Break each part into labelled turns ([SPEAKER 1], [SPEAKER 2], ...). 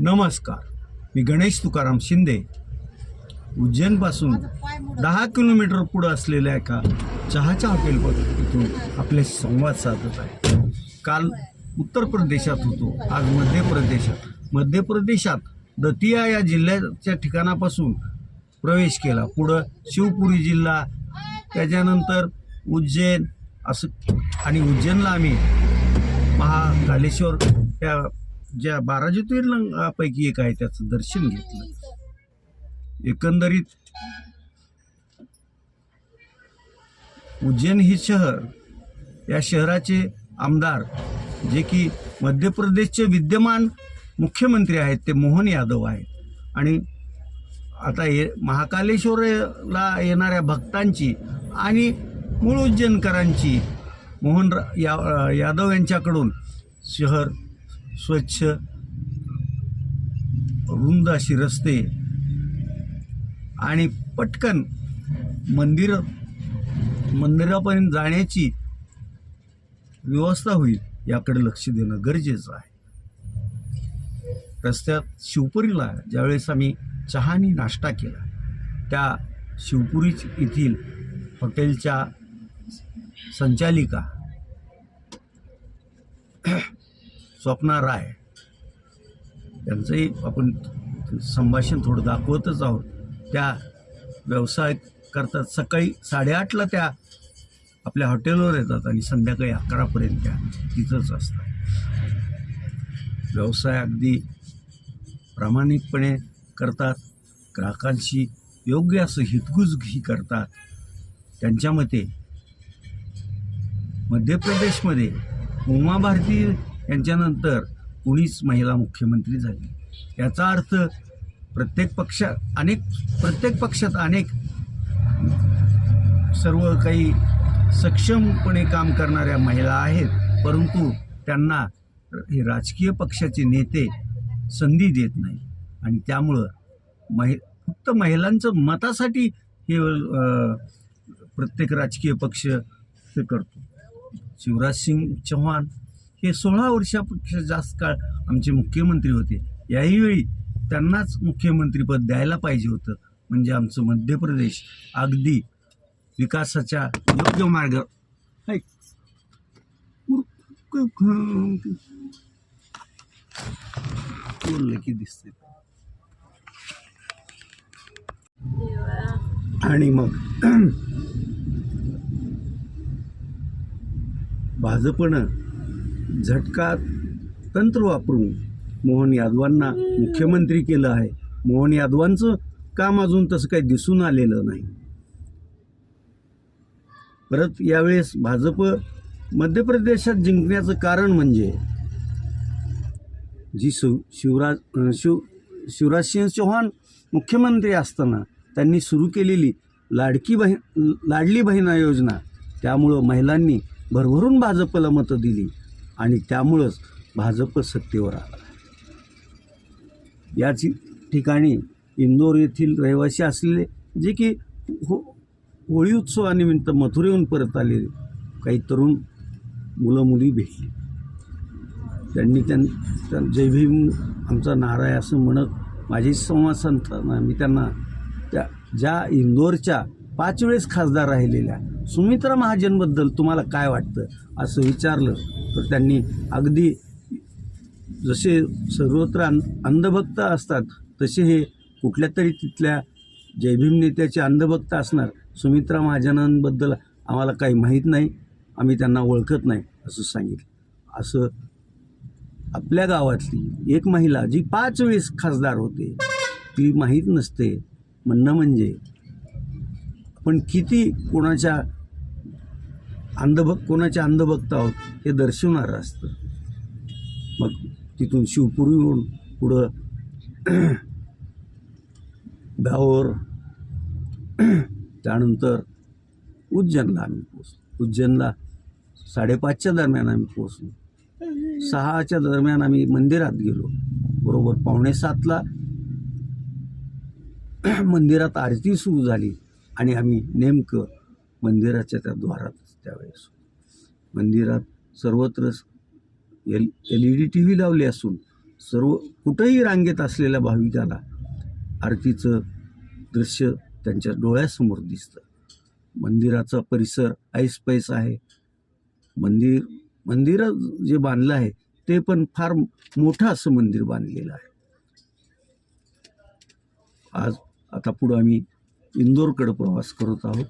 [SPEAKER 1] नमस्कार. मी गणेश तुकाराम शिंदे. उज्जैनपासून दहा किलोमीटर पुढं असलेल्या एका चहाच्या हॉटेलवर इथून आपले संवाद साधत आहे. काल उत्तर प्रदेशात होतो आज मध्य प्रदेशात. मध्य प्रदेशात दतिया या जिल्ह्याच्या ठिकाणापासून प्रवेश केला. पुढं शिवपुरी जिल्हा त्याच्यानंतर उज्जैन असं आणि उज्जैनला आम्ही महाकालेश्वर या ज्या बारा ज्योतिर्लिंगापैकी एक आहे त्याचं दर्शन घेतलं. एकंदरीत उज्जैन ही शहर या शहराचे आमदार जे की मध्य प्रदेशचे विद्यमान मुख्यमंत्री आहेत ते मोहन यादव आहेत. आणि आता ये महाकालेश्वरला येणाऱ्या भक्तांची आणि मूळ उज्जैनकरांची मोहन या यादव यांच्याकडून शहर स्वच्छ रुंद अशी रस्ते आणि पटकन मंदिर मंदिरापर्यंत जाण्याची व्यवस्था होईल याकडे लक्ष देणं गरजेचं आहे. रस्त्यात शिवपुरीला ज्यावेळेस आम्ही चहा आणि नाश्ता केला त्या शिवपुरी येथील हॉटेलच्या संचालिका स्वप्ना राय यांचंही आपण संभाषण थोडं दाखवतच आहोत. त्या व्यवसाय करतात. सकाळी साडेआठला त्या आपल्या हॉटेलवर येतात आणि संध्याकाळी अकरापर्यंत त्या तिथंच असतात. व्यवसाय अगदी प्रामाणिकपणे करतात. ग्राहकांशी योग्य असं हितगुजही करतात. त्यांच्या मते मध्य प्रदेशमध्ये उमा भारती यांच्यानंतर कुणीच महिला मुख्यमंत्री झाली याचा अर्थ प्रत्येक पक्षात अनेक प्रत्येक पक्षात अनेक सर्व काही सक्षमपणे काम करणाऱ्या महिला आहेत परंतु त्यांना हे राजकीय पक्षाचे नेते संधी देत नाही. आणि त्यामुळं महि फक्त महिलांचं मतासाठी हे प्रत्येक राजकीय पक्ष ते करतो. शिवराज सिंग चौहान हे सोळा वर्षापेक्षा जास्त काळ आमचे मुख्यमंत्री होते. याही वेळी त्यांनाच मुख्यमंत्रीपद द्यायला पाहिजे होतं. म्हणजे आमचं मध्य प्रदेश अगदी विकासाच्या योग्य मार्ग. बोललं की दिसते आणि मग भाजपनं झटका तंत्र वापरून मोहन यादवांना मुख्यमंत्री केलं आहे. मोहन यादवांचं काम अजून तसं काही दिसून आलेलं नाही. परत यावेळेस भाजप मध्य प्रदेशात जिंकण्याचं कारण म्हणजे जी शिव शिवराज शिव शिवराज सिंह चौहान मुख्यमंत्री असताना त्यांनी सुरू केलेली लाडकी बहीण लाडली बहिणा योजना त्यामुळं महिलांनी भरभरून भाजपला मतं दिली. आणि त्यामुळंच भाजप सत्तेवर आला. याच ठिकाणी इंदोर येथील रहिवासी असलेले जे की हो होळी उत्सवानिमित्त मथुरेहून परत आलेले काही तरुण मुलं मुली भेटली. त्यांनी त्यां त्या जय भीम आमचा नारा आहे असं म्हणत माझी संवाद सांगताना मी त्यांना त्या ज्या इंदोरच्या पाच वेळेस खासदार राहिलेल्या सुमित्रा महाजनबद्दल तुम्हाला काय वाटतं? असं विचारलं तर त्यांनी अगदी जसे सर्वत्र अं अंधभक्त असतात तसे हे कुठल्या तरी तिथल्या जयभीम नेत्याचे अंधभक्त असणार सुमित्रा महाजनांबद्दल आम्हाला काही माहीत नाही आम्ही त्यांना ओळखत नाही असं सांगितलं. असं आपल्या गावातली एक महिला जी पाच वेळेस खासदार होते ती माहीत नसते. म्हणणं म्हणजे पण किती कोणाच्या अंधभक्त कोणाच्या अंधभक्त आहोत हे दर्शवणारं असतं. मग तिथून शिवपुरीहून पुढं गावावर त्यानंतर उज्जैनला आम्ही पोचलो उज्जैनला साडेपाचच्या दरम्यान आम्ही पोचलो सहाच्या दरम्यान आम्ही मंदिरात गेलो. बरोबर पावणे सातला मंदिरात आरती सुरू झाली. आणि आम्ही नेमकं मंदिराच्या त्या द्वारातच त्यावेळेस मंदिरात सर्वत्र L L E D T V लावली असून सर्व कुठंही रांगेत असलेल्या भाविकाला आरतीचं दृश्य त्यांच्या डोळ्यासमोर दिसतं. मंदिराचा परिसर ऐसपैस आहे. मंदिर मंदिर जे बांधलं आहे ते पण फार मोठं असं मंदिर बांधलेलं आहे. आज आता पुढं आम्ही इंदोरकडे प्रवास करत आहोत.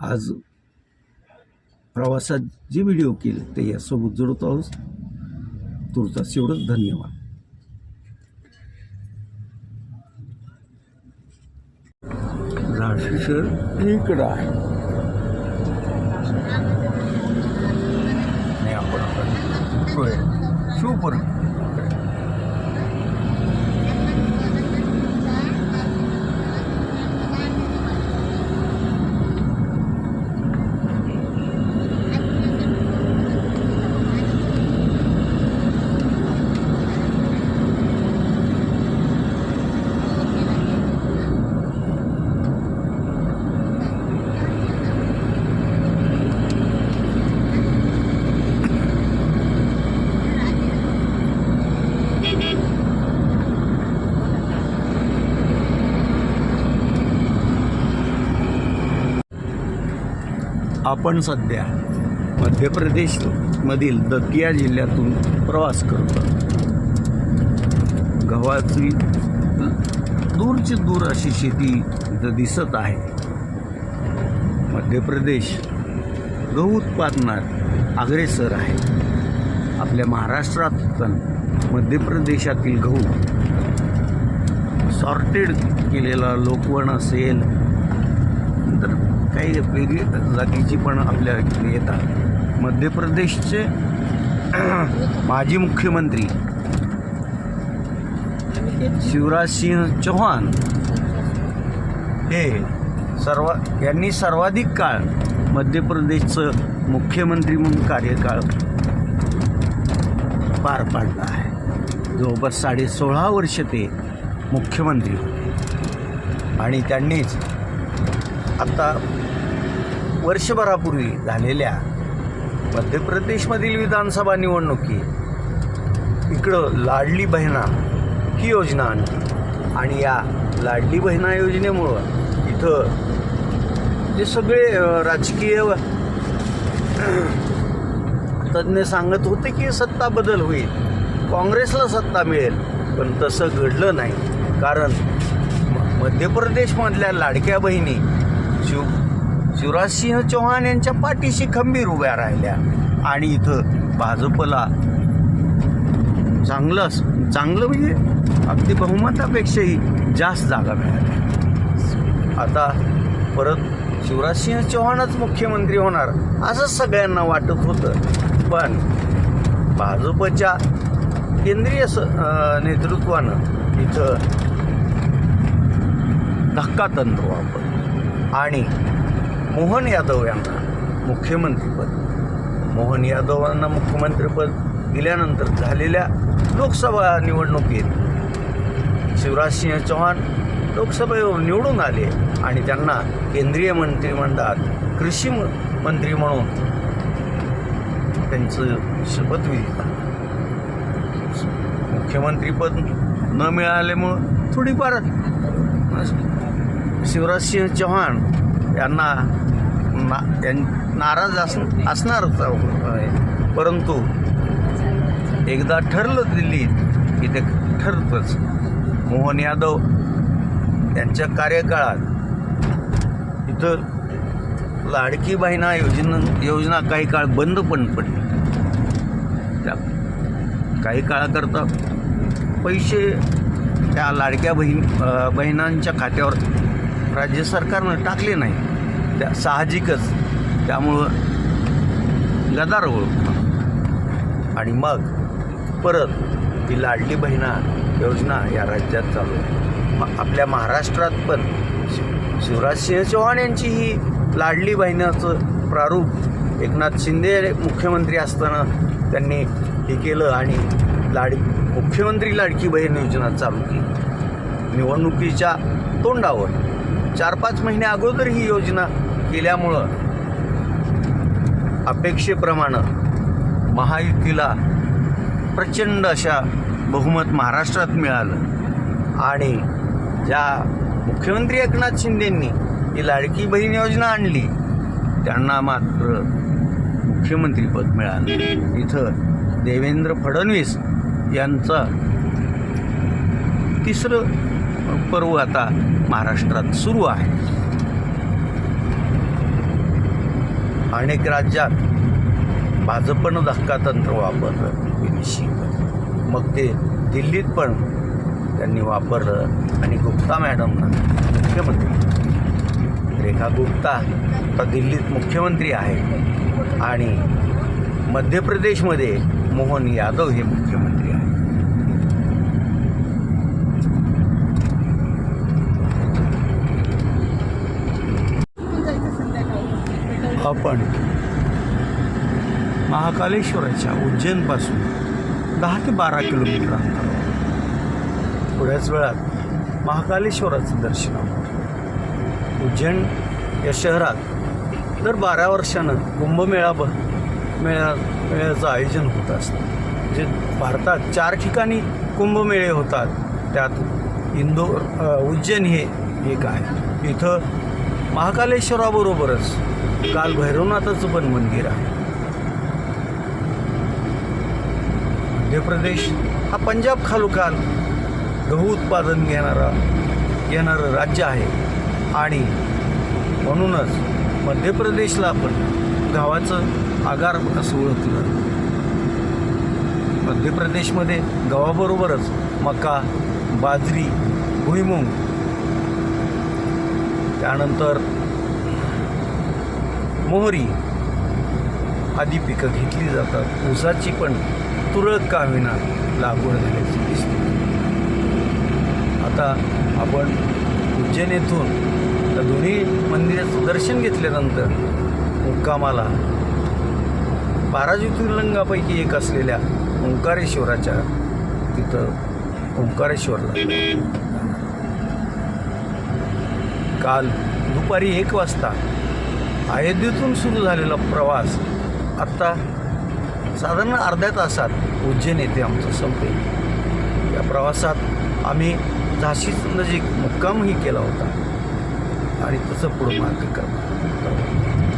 [SPEAKER 1] आज प्रवासात जे व्हिडिओ केले ते यासोबत जोडत आहोत. तुर्तास एवढंच धन्यवाद. झाडशी शहर इकडं आहे. आणि आपण आता होय शिवपुरी आपण सध्या मध्य प्रदेशमधील दतिया जिल्ह्यातून प्रवास करतो. गव्हाची दूरची दूर अशी शेती इथं दिसत आहे. मध्य प्रदेश गहू उत्पादनात अग्रेसर आहे. आपल्या महाराष्ट्रात पण मध्य प्रदेशातील गहू सॉर्टेड केलेला लोकवण असेल काही वेगळी जातीची पण आपल्या इकडे येतात. मध्य प्रदेशचे माजी मुख्यमंत्री शिवराजसिंह चौहान हे सर्व यांनी सर्वाधिक काळ मध्य प्रदेशचं मुख्यमंत्री म्हणून कार्यकाळ पार पाडला आहे. जवळपास साडे सोळा वर्ष ते मुख्यमंत्री होते. आणि त्यांनीच आत्ता वर्षभरापूर्वी झालेल्या मध्य प्रदेशमधील विधानसभा निवडणुकी इकडं लाडली बहिणा ही योजना आणली. आणि या लाडली बहिणा योजनेमुळं इथं जे सगळे राजकीय तज्ज्ञ सांगत होते की सत्ता बदल होईल. काँग्रेसला सत्ता मिळेल पण तसं घडलं नाही. कारण म- मध्य प्रदेशमधल्या लाडक्या बहिणी शिव शिवराजसिंह चौहान यांच्या पाठीशी खंबीर उभ्या राहिल्या. आणि इथं भाजपला चांगलं चांगलं म्हणजे अगदी बहुमतापेक्षाही जास्त जागा मिळाल्या आता परत शिवराजसिंह चौहानच मुख्यमंत्री होणार असं सगळ्यांना वाटत होतं. पण भाजपच्या केंद्रीय स नेतृत्वानं इथं धक्कातंत्र वापर आणि मोहन यादव यांना मुख्यमंत्रीपद. मोहन यादवांना मुख्यमंत्रीपद दिल्यानंतर झालेल्या लोकसभा निवडणुकीत शिवराज सिंह चौहान लोकसभेवर निवडून आले आणि त्यांना केंद्रीय मंत्रिमंडळात कृषी मंत्री म्हणून त्यांचं शपथविधी मुख्यमंत्रीपद न मिळाल्यामुळं थोडीफार शिवराजसिंह चौहान यांना ना यां नाराज अस असणारच परंतु एकदा ठरलं दिल्लीत की ते ठरतंच. मोहन यादव यांच्या कार्यकाळात इथं लाडकी बहिणा योजना योजना काही काळ बंद पण पडली. त्या काही काळाकरता पैसे त्या लाडक्या बहीण बहिणांच्या खात्यावर राज्य सरकारनं टाकले नाही. त्या साहजिकच. त्यामुळं गदारोळ होता. आणि मग परत ही लाडली बहिणा योजना या राज्यात चालू आहे. आपल्या महाराष्ट्रात पण शिवराज सिंह चौहान यांची ही लाडली बहिणाचं प्रारूप एकनाथ शिंदे मुख्यमंत्री असताना त्यांनी हे केलं आणि लाड मुख्यमंत्री लाडकी बहीण योजना चालू केली. निवडणुकीच्या तोंडावर चार पाच महिने अगोदर ही योजना केल्यामुळं अपेक्षेप्रमाणे महायुतीला प्रचंड अशा बहुमत महाराष्ट्रात मिळालं. आणि ज्या मुख्यमंत्री एकनाथ शिंदेंनी ही लाडकी बहीण योजना आणली त्यांना मात्र मुख्यमंत्रीपद मिळालं इथं देवेंद्र फडणवीस यांचा तिसरं पर्व आता महाराष्ट्रात सुरू आहे. अनेक राज्यात भाजपनं धक्कातंत्र वापरलं हे मग ते दिल्लीत पण त्यांनी वापरलं आणि गुप्ता मॅडमना मुख्यमंत्री. रेखा गुप्ता आता दिल्लीत मुख्यमंत्री आहे आणि मध्य प्रदेशमध्ये मोहन यादव हे मुख्यमंत्री आहेत आपण महाकालेश्वराच्या उज्जैनपासून दहा ते बारा किलोमीटर अंतरावर. थोड्याच वेळात महाकालेश्वराचं दर्शन होतं उज्जैन या शहरात दर बारा वर्षानं कुंभमेळा ब मेळा मेळ्याचं आयोजन होत असतं. जे भारतात चार ठिकाणी कुंभमेळे होतात त्यात इंदोर उज्जैन हे एक आहे. इथं महाकालेश्वराबरोबरच काल भैरवनाथाचं पण मंदिर आहे. मध्य प्रदेश हा पंजाब खालोखाल गहू उत्पादन घेणारा घेणारं राज्य आहे. आणि म्हणूनच मध्य प्रदेशला आपण गावाचं आगार असं ओळखलं. मध्य प्रदेशमध्ये गव्हाबरोबरच मका बाजरी भुईमुंग त्यानंतर मोहरी आदी पिकं घेतली जातात. ऊसाची पण तुरळक का लागवड झाल्याची दिसते. आता आपण उज्जैन येथून त्या दोन्ही मंदिराचं दर्शन घेतल्यानंतर मुक्कामाला बारा ज्योतिर्लिंगापैकी एक असलेल्या ओंकारेश्वराच्या तिथं ओंकारेश्वरला काल दुपारी एक वाजता अयोध्येतून सुरू झालेला प्रवास आत्ता साधारण अर्ध्या तासात उज्जैन येथे आमचं संपेल. या प्रवासात आम्ही झाशीच नजीक मुक्कामही केला होता. आणि तसं पुढं मार्ग करणार.